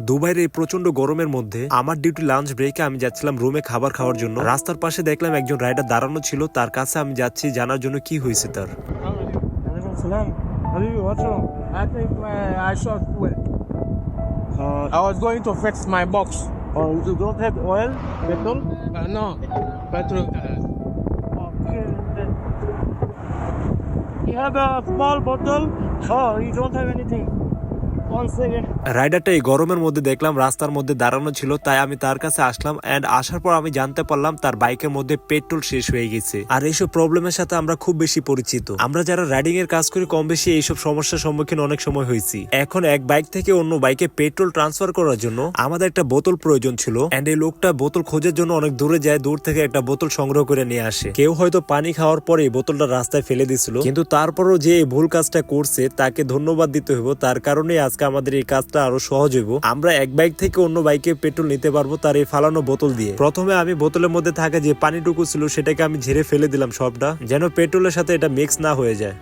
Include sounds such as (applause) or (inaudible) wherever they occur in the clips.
দুবাইয়ের এই প্রচণ্ড গরমের মধ্যে আমার ডিউটি লাঞ্চ ব্রেকে আমি যাচ্ছিলাম রুমে খাবার খাওয়ার জন্য। রাস্তার পাশে দেখলাম একজন রাইডার দাঁড়ানো ছিল তার কাছে আমি যাচ্ছি জানার জন্য কি হয়েছে তার। You have a small bottle? Oh, you don't have anything. রাইডারটা এই গরমের মধ্যে দেখলাম, রাস্তার মধ্যে দাঁড়ানো ছিল, তাই আমি তার কাছে আসলাম এন্ড আসার পর আমি জানতে পারলাম তার বাইকের মধ্যে পেট্রোল শেষ হয়ে গেছে। আর এইসব প্রবলেমের সাথে আমরা খুব বেশি পরিচিত। আমরা যারা রাইডিং এর কাজ করি, কম বেশি এইসব সমস্যার সম্মুখীন অনেক সময় হয়েছি। এখন এক বাইক থেকে অন্য বাইকে পেট্রোল ট্রান্সফার করার জন্য আমাদের একটা বোতল প্রয়োজন ছিল এন্ড এই লোকটা বোতল খোঁজার জন্য অনেক দূরে যায়, দূর থেকে একটা বোতল সংগ্রহ করে নিয়ে আসে। কেউ হয়তো পানি খাওয়ার পরে বোতলটা রাস্তায় ফেলে দিছিল, কিন্তু তারপরও যে ভুল কাজটা করছে, তাকে ধন্যবাদ দিতে হইব। তার কারণে আজকে আমাদের এই কাজটা আরও সহজ হইব আমরা এক বাইক থেকে অন্য বাইকে পেট্রোল নিতে পারব তার এই ফালানো বোতল দিয়ে প্রথমে আমি বোতলের মধ্যে থাকা যে পানিটুকু ছিল সেটাকে আমি ঝেড়ে ফেলে দিলাম সবটা, যেন পেট্রোলের সাথে এটা মিক্স না হয়ে যায়.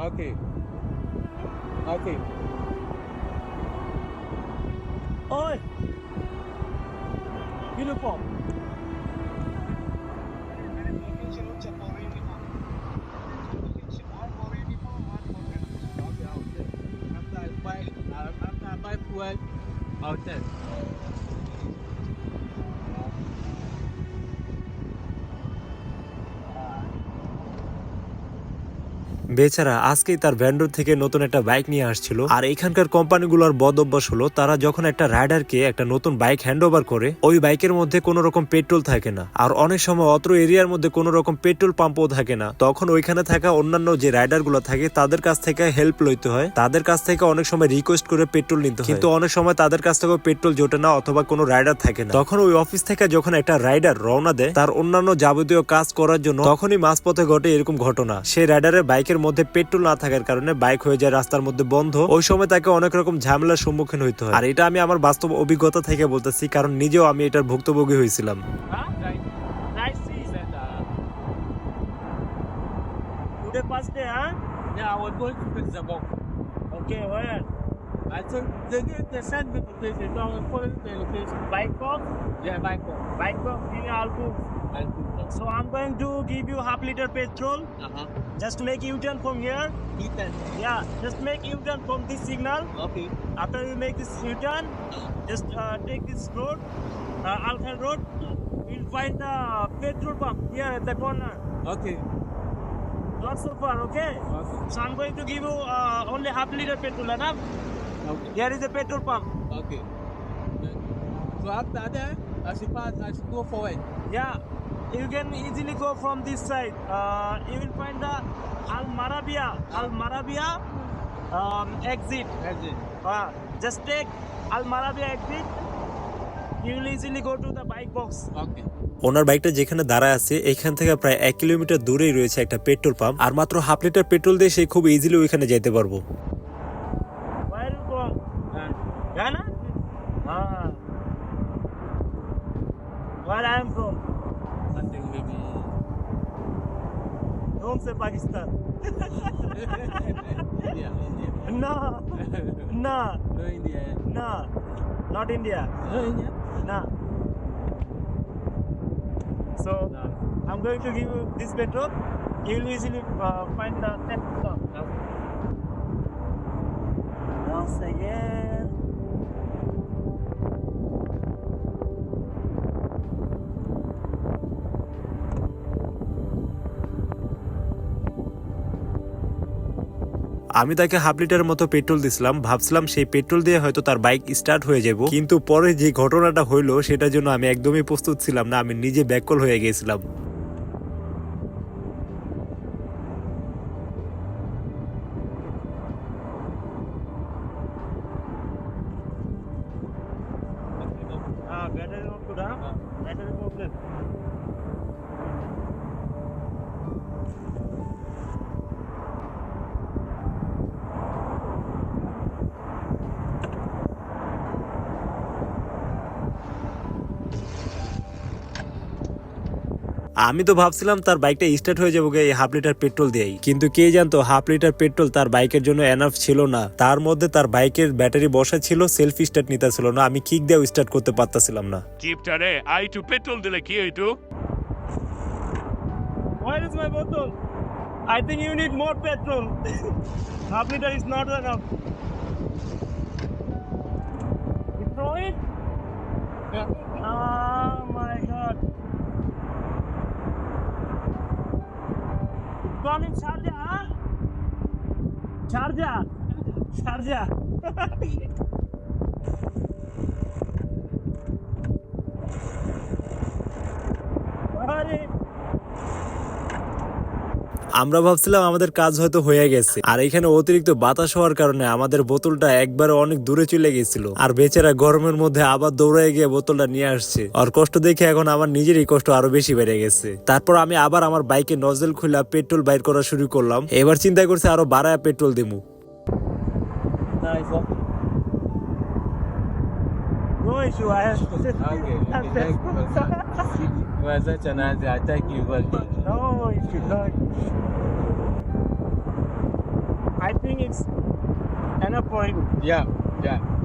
Okay. Okay. Oi! Uniform. well out there. বেচারা আজকেই তার ভ্যান্ডর থেকে নতুন একটা বাইক নিয়ে আসছিল। আর এখানকার কোম্পানিগুলোর বদ অভ্যাস হলো, তারা যখন একটা রাইডারকে একটা নতুন বাইক হ্যান্ড ওভার করে, ওই বাইকের মধ্যে কোনো রকম পেট্রোল থাকে না। আর অনেক সময় অত্র এরিয়ার মধ্যে কোনো রকম পেট্রোল পাম্পও থাকে না। তখন ওইখানে থাকা অন্যান্য যে রাইডারগুলো থাকে, তাদের কাছ থেকে হেল্প লইতে হয়। তাদের কাছ থেকে অনেক সময় রিকোয়েস্ট করে পেট্রোল নিতে কিন্তু অনেক সময় তাদের কাছ থেকে পেট্রোল জোটে না অথবা কোনো রাইডার থাকে না। তখন ওই অফিস থেকে যখন একটা রাইডার রওনা দেয়, তার অন্যান্য যাবতীয় কাজ করার জন্য, তখনই মাঝপথে ঘটে এরকম ঘটনা। সেই রাইডারের বাইকের মধ্যে মধ্যে পেট্রোল না থাকার কারণে বাইক হয়ে যায় রাস্তার মধ্যে বন্ধ। ওই সময় তাকে অনেক রকম ঝামেলার সম্মুখীন হইতে হয়। আর এটা আমি আমার বাস্তব অভিজ্ঞতা থেকে বলতেছি কারণ নিজেও আমি এটার ভুক্তভোগী হয়েছিলাম। Bangkok, yeah, Bangkok, Bangkok, in Albu, Albu. So I'm going to give you half liter petrol. uh-huh. Just make U-turn from here. Ethan. Yeah, just make U-turn from this signal. Okay. After you make this U-turn, just uh, take this road, uh, Alkhan Road. You'll find the petrol pump here at the corner. Okay. Not so far, okay? Okay. So I'm going to give you uh, only half liter petrol, enough? Okay. Here is the petrol pump. Okay. So after that, I should pass, I should go forward. Yeah, you can easily go from this side. Uh, you will find the Al Marabia, Al Marabia um, exit. That's it. Uh, just take Al Marabia exit. You will easily go to the bike box. Okay. ওনার বাইকটা যেখানে দাঁড়ায় আছে এখান থেকে প্রায় এক kilometre দূরেই রয়েছে একটা পেট্রোল পাম্প আর মাত্র হাফ লিটার পেট্রোল দিয়ে সে খুব ইজিলি ওইখানে যেতে পারব? Uh? Ah. Where I am from? Say Pakistan. India. India. No, no, No India. no, not India. No India. No. So No. I'm going to give you this petrol. You will easily uh, find the step stop. Once again. আমি তাকে half litre মতো petrol দিছিলাম, ভাবছিলাম সেই petrol দিয়ে হয়তো তার bike start হয়ে যাব। কিন্তু পরে যে ঘটনাটা হইল, সেটার জন্য আমি একদমই প্রস্তুত ছিলাম না, আমি নিজে ব্যাককল হয়ে গেছিলাম not good, huh? Battery problem. আমি তো ভাবছিলাম তার বাইকটা স্টার্ট হয়ে যাব এই হাফ লিটার পেট্রোল দিয়েই কিন্তু কে জানতো হাফ লিটার পেট্রোল তার বাইকের জন্য এনাফ ছিল না তার মধ্যে তার বাইকের ব্যাটারি বসা ছিল সেলফ স্টার্ট নিতে ছিল না আমি কিক দিয়েও স্টার্ট করতে পারতাছিলাম না চিপটারে আই একটু পেট্রোল দিলে কি হইতো Where is my bottle? I think you need more petrol. Half liter is not enough. You throw it? Yeah. Oh Salim şarjı al. Şarjı al. Şarjı al. (laughs) Hadi. আমরা ভাবছিলাম আমাদের কাজ হয়তো হয়ে গেছে। আর এখানে অতিরিক্ত বাতাস হওয়ার কারণে আমাদের বোতলটা একবারে অনেক দূরে চলে গেছিল। আর বেচারা গরমের মধ্যে আবার দৌড়ে গিয়ে বোতলটা নিয়ে আসছে। আর কষ্ট দেখে এখন আমার নিজেরই কষ্ট আরও বেশি বেড়ে গেছে। তারপর আমি আবার আমার বাইকে নজল খুলে পেট্রোল বাইর করা শুরু করলাম। এবার চিন্তা করছে আরও বাড়ায় petrol one. no issue. I have Okay. okay. (laughs) Well, such an answer. I thank you. But... No it's not. I think it's an appointment. Yeah, yeah.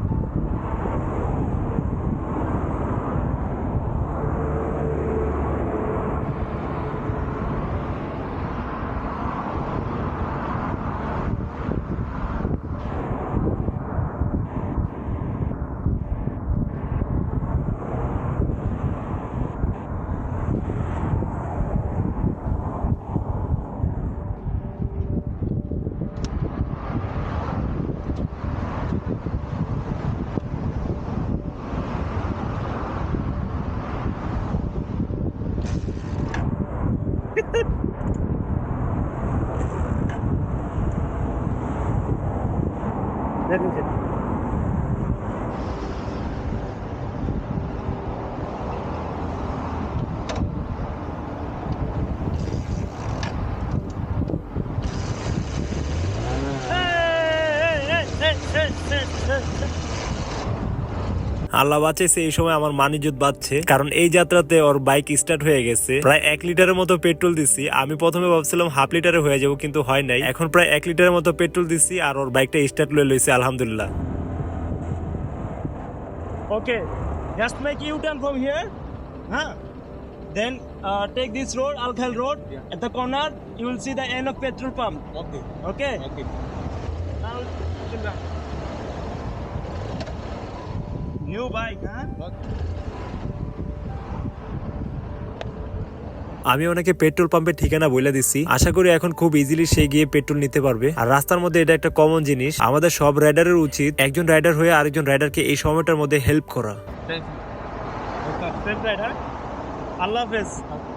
Let me see. Allah বাঁচেছে এই সময় আমার মানিজুত বাঁচছে কারণ এই যাত্রাতে ওর বাইক স্টার্ট হয়ে গেছে প্রায় এক লিটারের মতো পেট্রোল দিছি আমি প্রথমে ভাবছিলাম হাফ লিটারে হয়ে যাব কিন্তু হয় নাই এখন প্রায় এক লিটারের মতো পেট্রোল দিছি আর ওর বাইকটা স্টার্ট লয়ে লইছে আলহামদুলিল্লাহ Okay, just make U-turn from here. Huh? Then uh, take this road, Alkhal Road. Yeah. At the corner, you will see the end of petrol pump. Okay, Okay? okay. Now, New bike, huh? আমি ওনাকে petrol পাম্পের ঠিকানা বলে দিচ্ছি। আশা করি এখন খুব easily সে গিয়ে পেট্রোল নিতে পারবে। আর রাস্তার মধ্যে এটা একটা কমন জিনিস আমাদের সব রাইডারের উচিত একজন রাইডার হয়ে আরেকজন রাইডারকে এই সময়টার মধ্যে হেল্প করা। আল্লাহ you.